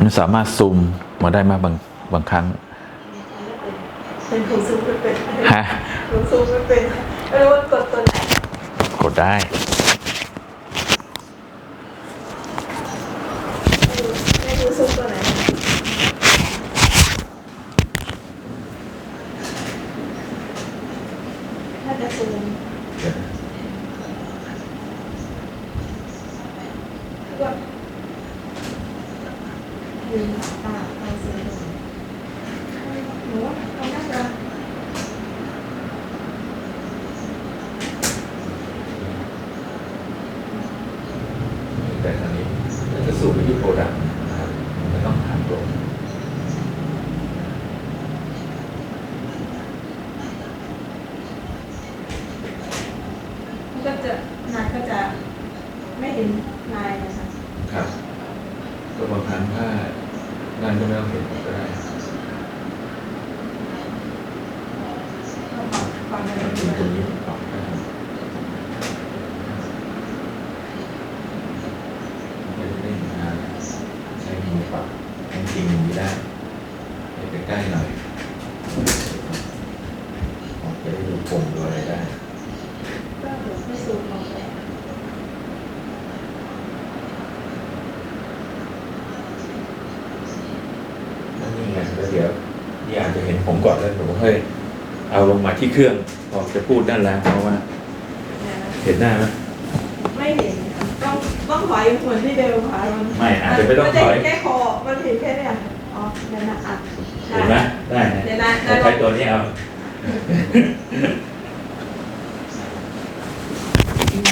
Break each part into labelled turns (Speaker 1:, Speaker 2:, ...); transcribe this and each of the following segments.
Speaker 1: มันสามารถซูมมาได้มากบางบางครั้ง
Speaker 2: เป็นหนูซูมไม่เป็น
Speaker 1: ฮะ
Speaker 2: หนูซูมไม่เป็นไม่รู้ว่ากดตัวไหน
Speaker 1: กดได้
Speaker 2: ไม่รู้ซูมตัวไหนถ้าจะซูมก็ ยืนตาตาเซูมหนูว่าเขาน่าจะ
Speaker 1: แต่คราวนี้จะสูมไปที่โปรดักต์นะครับมันต้องผ่านโปร
Speaker 2: ก็จะนายก็จะไม่เห็นนายนะคะ
Speaker 1: ครับก็บางครั้งถ้า นั่นก็ไม่ต้องเห็นก็ได้
Speaker 2: ก็ปรับความเร็ว
Speaker 1: ซึ่งตรงนี้ผมปรับได้ไม่ได้เล่นงานใช้มือปรับจริงๆอย่างนี้ได้ให้ไปใกล้หน่อยออกจะได้ดูปุ่มดูอะไรได้
Speaker 2: ก็เดี๋ยวไม่สูงออกไป
Speaker 1: นั่นนี่ไงแล้วเดี๋ยวนี่อาจจะเห็นผม ก่อนแล้วผมเฮ้ยเอาลงมาที่เครื่องพอจะพูดด้านแล้วเพราะว่า
Speaker 2: เนี่ยนะ
Speaker 1: เห็นหน้าไหม
Speaker 2: ไม่เห็นค่ะต้องต้องถอยเหมือนที่เดิมค่ะมัน
Speaker 1: ไม่อาจจะไม่ต้อง
Speaker 2: มันจะ
Speaker 1: ถอย
Speaker 2: เห็นแค่คอมันเห็นแค่เนี่ยอ๋อเนี่ยนะอะ
Speaker 1: เห็นไหมได้
Speaker 2: เดี๋ยว
Speaker 1: นะ
Speaker 2: นะ
Speaker 1: ใช้ตัวนี้เอา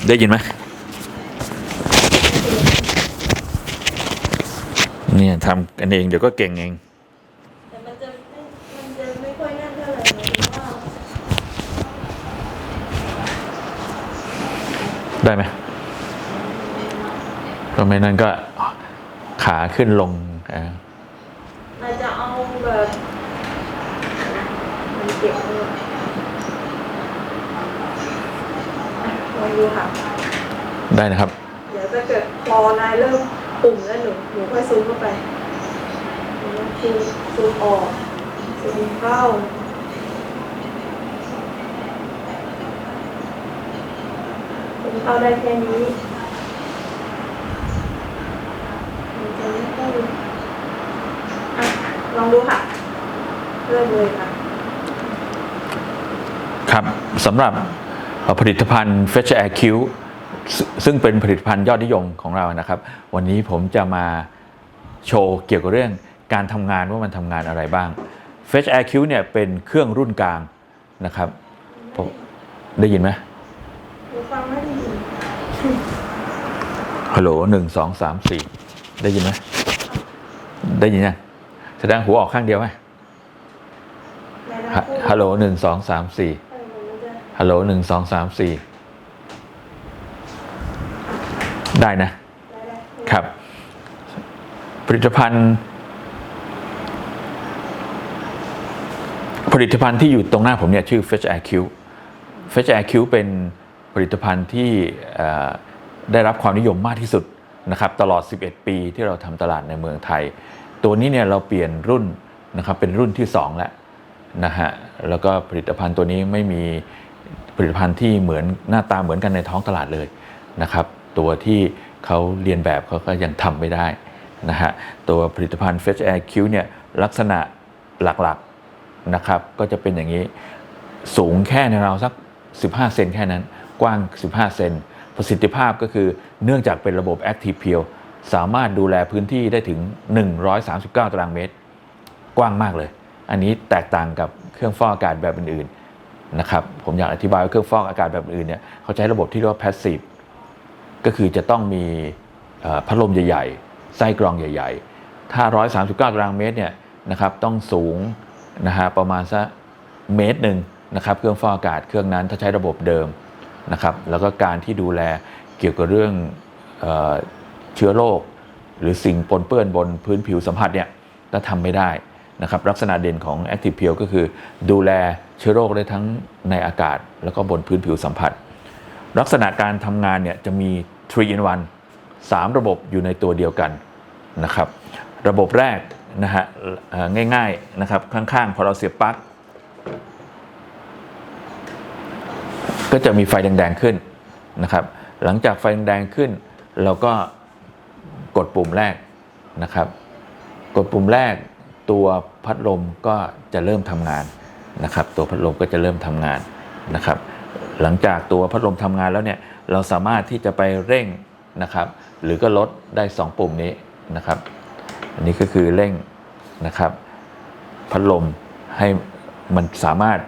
Speaker 1: ได้ยินไหมเนี่ยทำกันเองเดี๋ยวก็เก่งเอง
Speaker 2: แต่มันจะไม่มันจะไม่ค่อยนั่นเท่าไหร่เลยเพราะว่า
Speaker 1: ได้ไหมก็ไม่นั่นก็ขาขึ้นลงอ่า
Speaker 2: เราจะเอาแบบมันเก็บเลยอะลองดูค่ะ
Speaker 1: ได้นะครับ
Speaker 2: เดี๋ยวถ้าเกิดพอนายเริ่มปุ่มแล้วหนูหนูค่อยซูมเข้าไปหนูซูมซูมออกซูมเข้าซูม เข้าได้แค่นี้มันจะไม่ค่อยอะลองดูค่ะเริ่มเลยค่ะ
Speaker 1: ครับสำหรับเอ่อผลิตภัณฑ์ Fetch Air Q ซึ่งซึ่งเป็นผลิตภัณฑ์ยอดนิยมของเรานะครับ วันนี้ผมจะมาโชว์เกี่ยวกับเรื่องการทำงานว่ามันทำงานอะไรบ้าง Fetch Air Q เนี่ยเป็นเครื่องรุ่นกลางนะครับผมได้ยินไหม
Speaker 2: หนูฟังไม่ได้ยิน
Speaker 1: ฮัลโหลหนึ่งสองสามสี่ได้ยินไหมได้ยินยังแสดงหัวออกข้างเดียวไหม
Speaker 2: ในนะ
Speaker 1: ฮะฮัลโหลหนึ่งสองสามสี่
Speaker 2: เออมันจะ
Speaker 1: ฮัลโหลหนึ่งสองสามสี่ได้นะ
Speaker 2: ได้ได้
Speaker 1: ครับ ผลิตภัณฑ์ ผลิตภัณฑ์ที่อยู่ตรงหน้าผมเนี่ย ชื่อ Fetch Air Q Fetch Air Q เป็น ผลิตภัณฑ์ที่ได้รับความนิยมมากที่สุดนะครับตลอด 11 ปีที่เราทำตลาดในเมืองไทย ตัวนี้เนี่ยเราเปลี่ยนรุ่นนะครับเป็นรุ่นที่ 2 แล้วนะฮะแล้วก็ผลิตภัณฑ์ตัวนี้ไม่มีผลิตภัณฑ์ที่เหมือนหน้าตาเหมือนกันในท้องตลาดเลยนะครับตัวที่เขาเรียนแบบเขาก็ยังทำไม่ได้นะฮะตัวผลิตภัณฑ์ Fetch Air Q เนี่ยลักษณะหลักๆนะครับก็จะเป็นอย่างนี้สูงแค่ในเราสัก 15 เซนแค่นั้น กว้าง 15 เซน ประสิทธิภาพก็คือเนื่องจากเป็นระบบ Active p e e l สามารถดูแลพื้นที่ได้ถึง 139 ตารางเมตร กว้างมากเลย อันนี้แตกต่างกับเครื่องฟอกอากาศแบบอื่นๆนะครับผมอยากอธิบายว่าเครื่องฟอกอากาศแบบอื่นเนี่ยเขาใช้ระบบที่เรียกว่า Passive ก็คือจะต้องมีพัดลมใหญ่ๆ ไส้กรองใหญ่ ๆ ถ้า 139 ตารางเมตรเนี่ยนะครับต้องสูงนะฮะประมาณสักเมตรหนึ่งนะครับเครื่องฟอกอากาศเครื่องนั้นถ้าใช้ระบบเดิม นะครับแล้วก็การที่ดูแลเกี่ยวกับเรื่องเออเชื้อโรคหรือสิ่งปนเปื้อนบนพื้นผิวสัมผัสเนี่ยก็ทำไม่ได้นะครับลักษณะเด่นของ Active Peel ก็คือดูแลเชื้อโรคได้ทั้งในอากาศ แล้วก็บนพื้นผิวสัมผัส ลักษณะการทำงานเนี่ยจะมี 3 in 1 3 ระบบอยู่ในตัวเดียวกันนะครับระบบแรกนะฮะง่ายๆนะครับข้างๆ พอเราเสียบปลั๊ก ก็จะมีไฟแดง ๆ ขึ้นนะครับ หลังจากไฟแดง ๆ ขึ้น เราก็กดปุ่มแรกนะครับ กดปุ่มแรกตัวพัดลมก็จะเริ่มทำงานนะครับ ตัวพัดลมก็จะเริ่มทำงานนะครับ หลังจากตัวพัดลมทำงานแล้วเนี่ยเราสามารถที่จะไปเร่งนะครับ หรือก็ลดได้ 2 ปุ่มนี้นะครับ อันนี้ก็คือเร่งนะครับ พัดลมให้มันสามารถ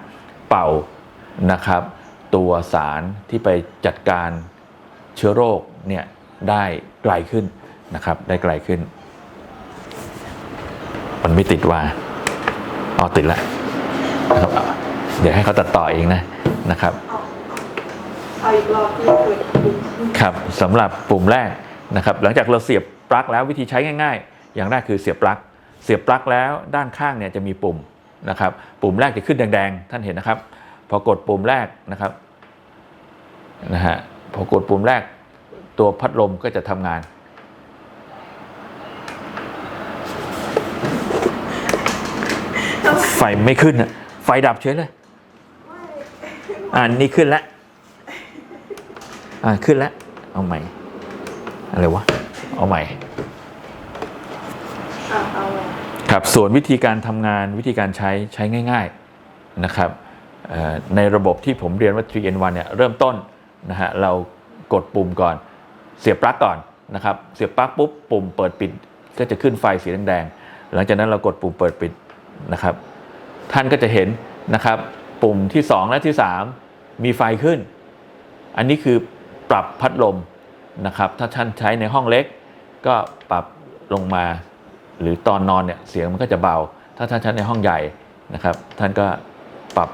Speaker 1: เป่านะครับ ตัวสารที่ไปจัดการเชื้อโรคเนี่ยได้ไกลขึ้นนะครับ ได้ไกลขึ้น มันไม่ติดว่าอ๋อติดแล้วนะครับอะเดี๋ยวให้เขาตัดต่อเองนะนะครับ
Speaker 2: เอาเอาอีกรอบที่เปิดปุ่ม
Speaker 1: ครับสำหรับปุ่มแรกนะครับ หลังจากเราเสียบปลั๊กแล้ววิธีใช้ง่ายๆ อย่างแรกคือเสียบปลั๊กเสียบปลั๊กแล้วด้านข้างเนี่ยจะมีปุ่มนะครับ ปุ่มแรกจะขึ้นแดงๆ ท่านเห็นนะครับ พอกดปุ่มแรกนะครับ นะฮะพอกดปุ่มแรกตัวพัดลมก็จะทำงาน ไฟไม่ขึ้นอะไฟดับเฉยเลย อ่านี่ขึ้นแล้ว อ่าขึ้นแล้ว เอาใหม่ อะไรวะ เอาใหม่
Speaker 2: อะเอาเลย
Speaker 1: ครับ ส่วนวิธีการทำงานวิธีการใช้ใช้ง่าย ๆนะครับเอ่อในระบบที่ผมเรียนว่า 3N1 เนี่ยเริ่มต้น นะฮะเรากดปุ่มก่อน เสียบปลั๊กก่อนนะครับเสียบปลั๊กปุ๊บปุ่มเปิดปิดก็จะขึ้นไฟสีแดงๆหลังจากนั้นเรากดปุ่มเปิดปิดนะครับ ท่านก็จะเห็นนะครับ ปุ่มที่ 2 และที่ 3 มีไฟขึ้น อันนี้คือปรับพัดลมนะครับ ถ้าท่านใช้ในห้องเล็ก ก็ปรับลงมา หรือตอนนอนเนี่ยเสียงมันก็จะเบา ถ้าท่านใช้ในห้องใหญ่นะครับ ท่านก็ปรับ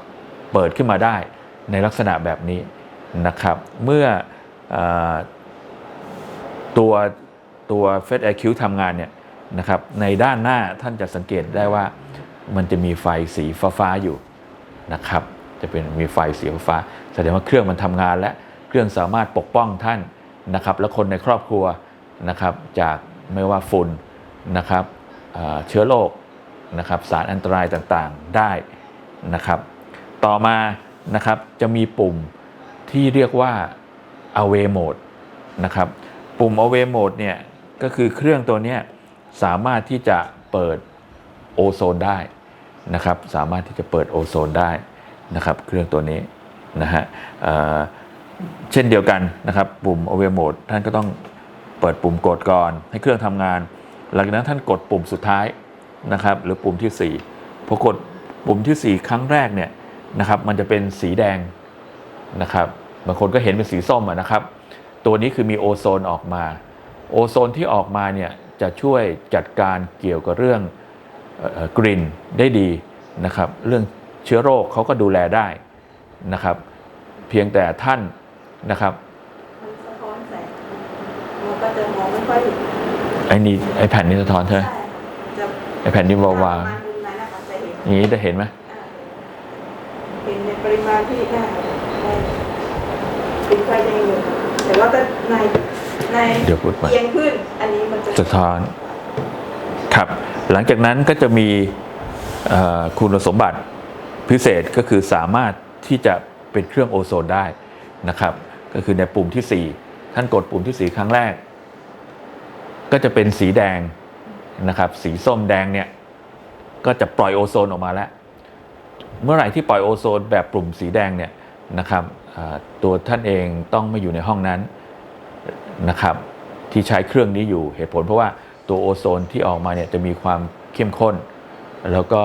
Speaker 1: เปิดขึ้นมาได้ในลักษณะแบบนี้ นะครับ เมื่ออตัวตัว f e d IQ ทำงานเนี่ยนะครับในด้านหน้าท่านจะสังเกตได้ว่ามันจะมีไฟสีฟ้าๆอยู่นะครับจะเป็นมีไฟสีฟ้าแสดงว่าเครื่องมันทำงานและเครื่องสามารถปกป้องท่านนะครับและคนในครอบครัวนะครับจากไม่ว่าฝุ่นนะครับเอ่อเชื้อโรคนะครับสารอันตรายต่างๆได้นะครับ ต่อมานะครับจะมีปุ่ม ที่เรียกว่า away mode นะครับ ปุ่ม away mode เนี่ยก็คือเครื่องตัวนี้สามารถที่จะเปิดโอโซนได้นะครับ สามารถที่จะเปิดโอโซนได้นะครับ เครื่องตัวนี้นะฮะเเช่นเดียวกันนะครับ ปุ่ม away mode ท่านก็ต้องเปิดปุ่มกดก่อน ให้เครื่องทำงาน หลังจากนั้นท่านกดปุ่มสุดท้ายนะครับ หรือปุ่มที่ 4 พอกดปุ่มที่ 4 ครั้งแรกเนี่ยนะครับ มันจะเป็นสีแดงนะครับ บางคนก็เห็นเป็นสีส้มอะนะครับ ตัวนี้คือมีโอโซนออกมา โอโซนที่ออกมาเนี่ยจะช่วยจัดการเกี่ยวกับเรื่องกลิ่นได้ดีนะครับ เรื่องเชื้อโรคเขาก็ดูแลได้นะครับ เพียงแต่ท่านนะครับ
Speaker 2: มันสะท้อนแสงมันก็จะมองไม่ค่อยเห็น
Speaker 1: ไอ้นี่ไอ้แผ่นนี้สะท้อนใช่ไหม
Speaker 2: ใช่จะ
Speaker 1: ไอ้แผ่นนี้วาวา
Speaker 2: ประมาณมุมนั้นนะคะจะเห็น
Speaker 1: อย่างนี้ได้เห็นไหม
Speaker 2: อ่าเห็นในปริมาณที่ได้ ได้เป็นไฟแดงอยู่แต่ว่าก็ในใน
Speaker 1: เดี๋ยวพูดมา
Speaker 2: เอียงขึ้น อันนี้มันจะ
Speaker 1: สะท้อนครับ หลังจากนั้นก็จะมีเอ่อคุณสมบัติพิเศษก็คือสามารถที่จะเป็นเครื่องโอโซนได้นะครับ ก็คือในปุ่มที่ 4 ท่านกดปุ่มที่ 4 ครั้งแรก ก็จะเป็นสีแดงนะครับ สีส้มแดงเนี่ย ก็จะปล่อยโอโซนออกมาแล้ว เมื่อไหร่ที่ปล่อยโอโซนแบบปุ่มสีแดงเนี่ยนะครับอ่า ตัวท่านเองต้องไม่อยู่ในห้องนั้นนะครับ ที่ใช้เครื่องนี้อยู่เหตุผล เพราะว่าตัวโอโซนที่ออกมาเนี่ยจะมีความเข้มข้น แล้วก็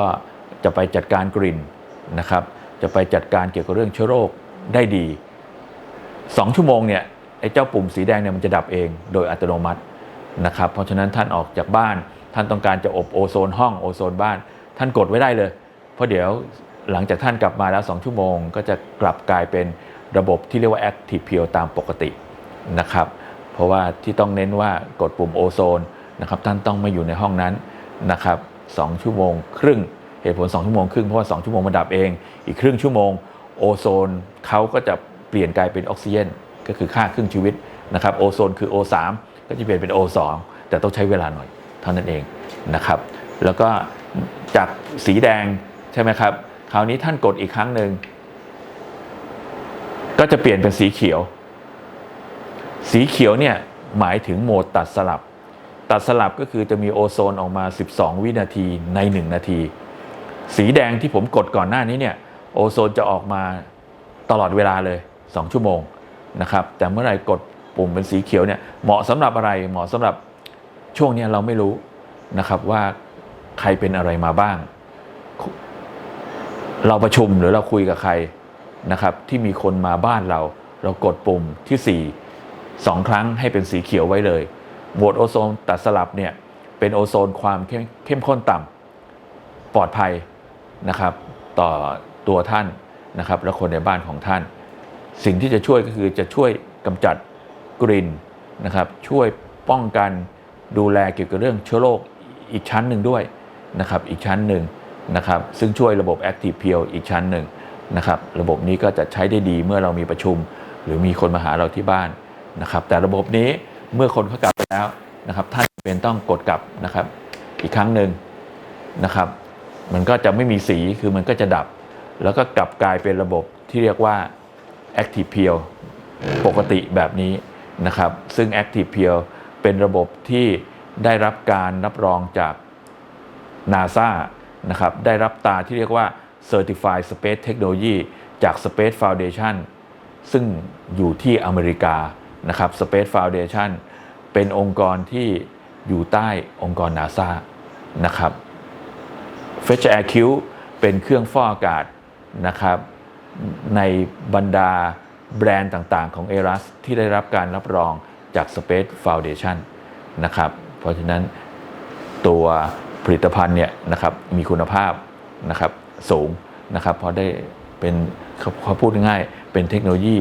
Speaker 1: จะไปจัดการกลิ่นนะครับ จะไปจัดการเกี่ยวกับเรื่องเชื้อโรคได้ดี 2 ชั่วโมงเนี่ยไอ้เจ้าปุ่มสีแดงเนี่ยมันจะดับเองโดยอัตโนมัตินะครับ เพราะฉะนั้นท่านออกจากบ้าน ท่านต้องการจะอบโอโซนห้องโอโซนบ้าน ท่านกดไว้ได้เลย เพราะเดี๋ยวหลังจากท่านกลับมาแล้ว 2 ชั่วโมง ก็จะกลับกลายเป็น ระบบที่เรียกว่า Active p e e l ตามปกตินะครับ เพราะว่าที่ต้องเน้นว่ากดปุ่มโอโซนนะครับท่านต้องม่อยู่ในห้องนั้นนะครับ2ชั่วโมงครึ่งเหตุผล 2 ชั่วโมงครึ่งเพราะว่า 2 ชั่วโมงมันดับเอง อีกครึ่งชั่วโมงโอโซนเขาก็จะเปลี่ยนกลายเป็นออกซิเจนก็คือค่าครึ่งชีวิตนะครับโอโซนคือ O3 ก็จะเปลี่ยนเป็น O2 แต่ต้องใช้เวลาหน่อยเท่านั้นเองนะครับแล้วก็จากสีแดงใช่ไหมครับ คราวนี้ท่านกดอีกครั้งหนึ่ง จะเปลี่ยนเป็นสีเขียว สีเขียวเนี่ยหมายถึงโหมดตัดสลับ ตัดสลับก็คือจะมีโอโซนออกมา 12 วินาทีใน 1 นาที สีแดงที่ผมกดก่อนหน้านี้เนี่ยโอโซนจะออกมาตลอดเวลาเลย 2 ชั่วโมงนะครับแต่เมื่อไหร่กดปุ่มเป็นสีเขียวเนี่ยเหมาะสำหรับอะไรเหมาะสำหรับช่วงนี้เราไม่รู้นะครับว่าใครเป็นอะไรมาบ้าง เราประชุมหรือเราคุยกับใคร นะครับที่มีคนมาบ้านเรา เรากดปุ่มที่ 4 2 ครั้งให้เป็นสีเขียวไว้เลยโหมดโอโซนตัดสลับเนี่ยเป็นโอโซนความเข้มข้มข้นต่ำปลอดภัยนะครับ ต่อตัวท่านนะครับ และคนในบ้านของท่าน สิ่งที่จะช่วยก็คือจะช่วยกำจัดกลิ่นนะครับช่วยป้องกันดูแลเกี่ยวกับเรื่องเชื้อโรคอีกชั้นหนึ่งด้วยนะครับอีกชั้นหนึ่งนะครับซึ่งช่วยระบบ Active p e e l อีกชั้นหนึ่ง นะครับระบบนี้ก็จะใช้ได้ดีเมื่อเรามีประชุม หรือมีคนมาหาเราที่บ้านนะครับ แต่ระบบนี้เมื่อคนเขากลับไปแล้วนะครับท่านเป็นต้องกดกลับนะครับ อีกครั้งหนึ่งนะครับ มันก็จะไม่มีสีคือมันก็จะดับ แล้วก็กลับกลายเป็นระบบที่เรียกว่า Active p e e l ปกติแบบนี้นะครับ ซึ่ง Active p e e l เป็นระบบที่ได้รับการรับรองจาก NASA นะครับ ได้รับตาที่เรียกว่า Certified Space Technology จาก Space Foundation ซึ่งอยู่ที่อเมริกานะครับ Space Foundation เป็นองค์กรที่อยู่ใต้องค์กร NASA นะครับ Fetch Air Q เป็นเครื่องฟอกอากาศนะครับในบรรดาแบรนด์ต่างๆ ของ a อรัสที่ได้รับการรับรองจาก Space Foundation นะครับ เพราะฉะนั้นตัวผลิตภัณฑ์เนี่ยนะครับมีคุณภาพนะครับ สูงนะครับเพราะได้เป็นเขาเขาพูดง่ายเป็นเทคโนโลยี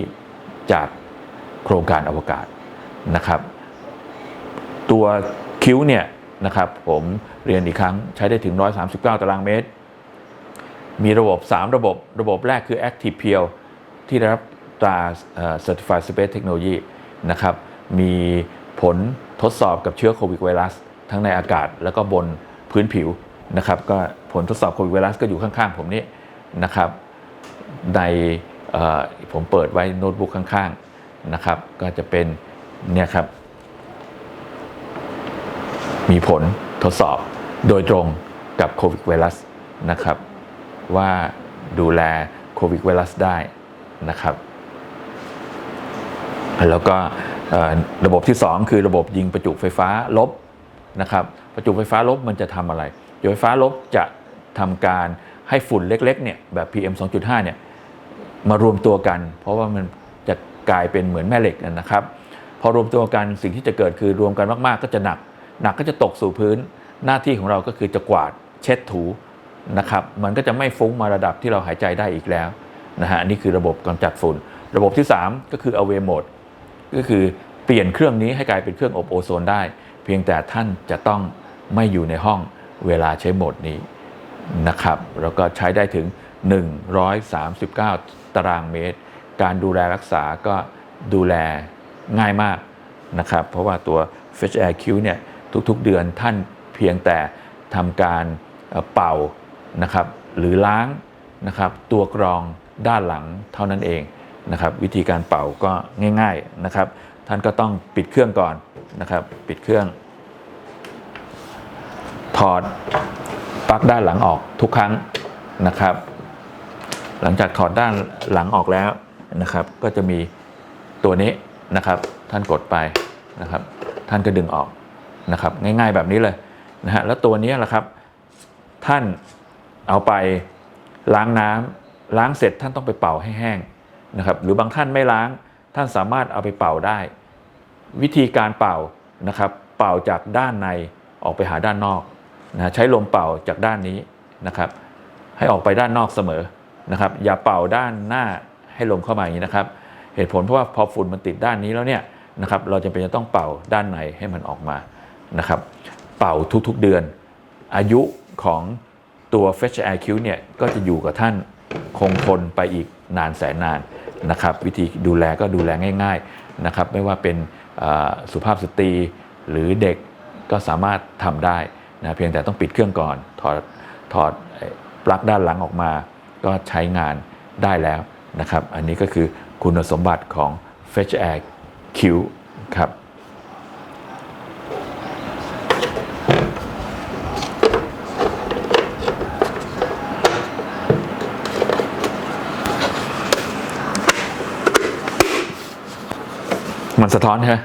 Speaker 1: จากโครงการอวกาศนะครับ ตัวคิ้วเนี่ยนะครับผมเรียนอีกครั้งใช้ได้ถึง 139 ตารางเมตร มีระบบ 3 ระบบระบบแรกคือ Active p e e l ที่ได้รับตราเอ่อ Certified Space Technology นะครับมีผลทดสอบกับเชื้อโควิดไวรัส ทั้งในอากาศแล้วก็บนพื้นผิวนะครับก็ ผลทดสอบโควิดไวรัสก็อยู่ข้างๆ ผมนี่นะครับ ในผมเปิดไว้โน้ตบุ๊กข้างๆนะครับ ก็จะเป็นเนี่ยครับ มีผลทดสอบโดยตรงกับโควิดไวรัสนะครับ ว่าดูแลโควิดไวรัสได้นะครับ แล้วก็ระบบที่ 2 คือระบบยิงประจุไฟฟ้าลบนะครับ ประจุไฟฟ้าลบมันจะทำอะไร ประจุไฟฟ้าลบจะ ทำการให้ฝุ่นเล็กๆเนี่ยแบบ PM 2.5เนี่ยมารวมตัวกัน เพราะว่ามันจะกลายเป็นเหมือนแม่เหล็กนะครับ พอรวมตัวกันสิ่งที่จะเกิดคือรวมกันมากๆ ก็จะหนัก หนักก็จะตกสู่พื้น หน้าที่ของเราก็คือจะกวาดเช็ดถูนะครับ มันก็จะไม่ฟุ้งมาระดับที่เราหายใจได้อีกแล้วนะฮะนนี่คือระบบกำจัดฝุ่น ระบบที่ 3 ก็คือ away mode ก็คือเปลี่ยนเครื่องนี้ให้กลายเป็นเครื่องอบโอโซนได้ เพียงแต่ท่านจะต้องไม่อยู่ในห้องเวลาใช้โหมดนี้ นะครับแล้วก็ใช้ได้ถึง 139 ตารางเมตร การดูแลรักษาก็ดูแลง่ายมากนะครับ เพราะว่าตัว Fetch Air Q เนี่ยทุกๆเดือนท่านเพียงแต่ทำการเป่านะครับหรือล้างนะครับตัวกรองด้านหลังเท่านั้นเองนะครับวิธีการเป่าก็ง่ายๆนะครับ ท่านก็ต้องปิดเครื่องก่อนนะครับ ปิดเครื่อง ถอด ลั๊กด้านหลังออกทุกครั้งนะครับ หลังจากถอดด้านหลังออกแล้วนะครับ ก็จะมีตัวนี้นะครับ ท่านกดไปนะครับ ท่านก็ดึงออกนะครับ ง่ายๆแบบนี้เลยนะฮะแล้วตัวนี้แหละครับ ท่านเอาไปล้างน้ำล้างเสร็จท่านต้องไปเป่าให้แห้งนะครับหรือบางท่านไม่ล้างท่านสามารถเอาไปเป่าได้ วิธีการเป่านะครับ เป่าจากด้านในออกไปหาด้านนอก นะใช้ลมเป่าจากด้านนี้นะครับ ให้ออกไปด้านนอกเสมอนะครับ อย่าเป่าด้านหน้าให้ลมเข้ามาอย่างนี้นะครับ เหตุผลเพราะว่าพอฝุ่นมันติดด้านนี้แล้วเนี่ยนะครับ เราจะเป็นจะต้องเป่าด้านในให้มันออกมานะครับ เป่าทุกๆเดือน อายุของตัว Fetch IQ เนี่ยก็จะอยู่กับท่านคงทนไปอีกนานแสนนานนะครับ วิธีดูแลก็ดูแลง่าย ๆนะครับ ไม่ว่าเป็นสุภาพสตรีหรือเด็กก็สามารถทำได้ นะเพียงแต่ต้องปิดเครื่องก่อน ถอดถอดปลั๊กด้านหลังออกมา ก็ใช้งานได้แล้วนะครับ อันนี้ก็คือคุณสมบัติของ Fetch Air Q ครับมันสะท้อนใช่ไหม